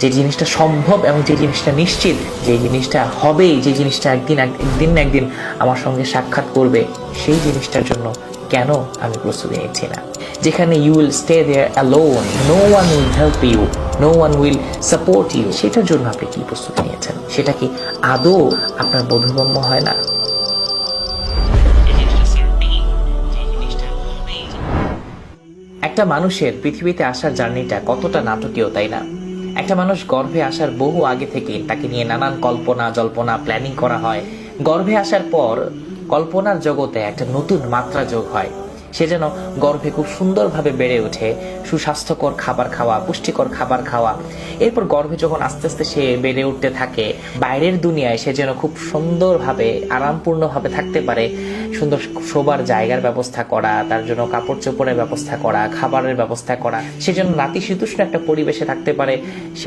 যে জিনিসটা সম্ভব এবং যে জিনিসটা নিশ্চিত, যে জিনিসটা হবে, যে জিনিসটা একদিন একদিন না একদিন আমার সঙ্গে সাক্ষাৎ করবে, সেই জিনিসটার জন্য কেন আমি প্রস্তুতি নিচ্ছি না? যেখানে you will stay there alone no one will help you no one will support you সেটার জন্য আপনি কি প্রস্তুতি নিয়েছেন? সেটা কি আদৌ আপনার বোধগম্য হয় না? একটা মানুষের পৃথিবীতে আসার জার্নিটা কতটা নাটকীয়, তাই না? একটা মানুষ গর্ভে আসার বহু আগে থেকে তাকে নিয়ে নানান কল্পনা জল্পনা প্ল্যানিং করা হয়। গর্ভে আসার পর কল্পনার জগতে একটা নতুন মাত্রা যোগ হয়। সে যেন গর্ভে খুব সুন্দরভাবে বেড়ে ওঠে, সুস্বাস্থ্যকর খাবার খাওয়া, পুষ্টিকর খাবার খাওয়া। এরপর গর্ভে যখন আস্তে আস্তে সে বেড়ে উঠতে থাকে, বাইরের দুনিয়ায় সে যেন খুব সুন্দরভাবে, আরামপূর্ণভাবে থাকতে পারে, সুন্দর শোবার জায়গার ব্যবস্থা করা, তার জন্য কাপড় চোপড়ের ব্যবস্থা করা, খাবারের ব্যবস্থা করা। সে যেন নাতিশীতোষ্ণ একটা পরিবেশে থাকতে পারে।